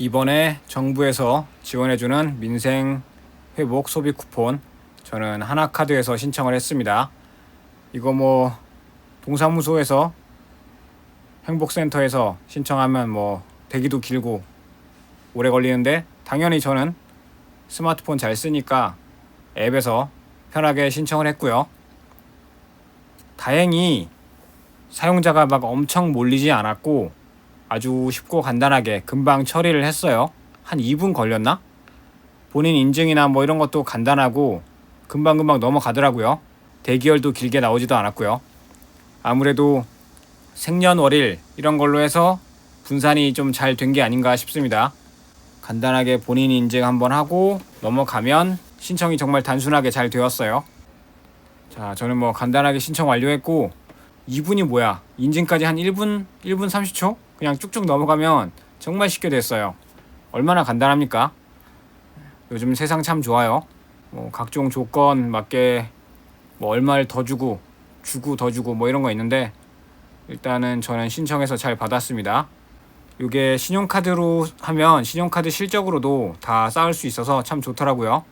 이번에 정부에서 지원해주는 민생 회복 소비 쿠폰 저는 하나카드에서 신청을 했습니다. 이거 뭐 동사무소에서 행복센터에서 신청하면 뭐 대기도 길고 오래 걸리는데 당연히 저는 스마트폰 잘 쓰니까 앱에서 편하게 신청을 했고요. 다행히 사용자가 막 엄청 몰리지 않았고 아주 쉽고 간단하게 금방 처리를 했어요. 한 2분 걸렸나? 본인 인증이나 뭐 이런 것도 간단하고 금방금방 넘어가더라고요. 대기열도 길게 나오지도 않았고요. 아무래도 생년월일 이런 걸로 해서 분산이 좀 잘 된 게 아닌가 싶습니다. 간단하게 본인 인증 한번 하고 넘어가면 신청이 정말 단순하게 잘 되었어요. 자, 저는 뭐 간단하게 신청 완료했고 2분이 뭐야? 인증까지 한 1분, 1분 30초? 그냥 쭉쭉 넘어가면 정말 쉽게 됐어요. 얼마나 간단합니까? 요즘 세상 참 좋아요. 뭐 각종 조건 맞게 뭐 얼마를 더 주고 주고 더 주고 뭐 이런 거 있는데 일단은 저는 신청해서 잘 받았습니다. 이게 신용카드로 하면 신용카드 실적으로도 다 쌓을 수 있어서 참 좋더라고요.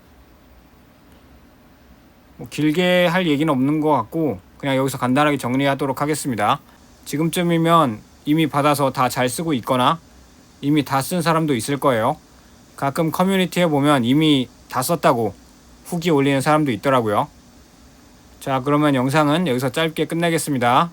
뭐 길게 할 얘기는 없는 것 같고 그냥 여기서 간단하게 정리하도록 하겠습니다. 지금쯤이면 이미 받아서 다 잘 쓰고 있거나 이미 다 쓴 사람도 있을 거예요. 가끔 커뮤니티에 보면 이미 다 썼다고 후기 올리는 사람도 있더라고요. 자, 그러면 영상은 여기서 짧게 끝내겠습니다.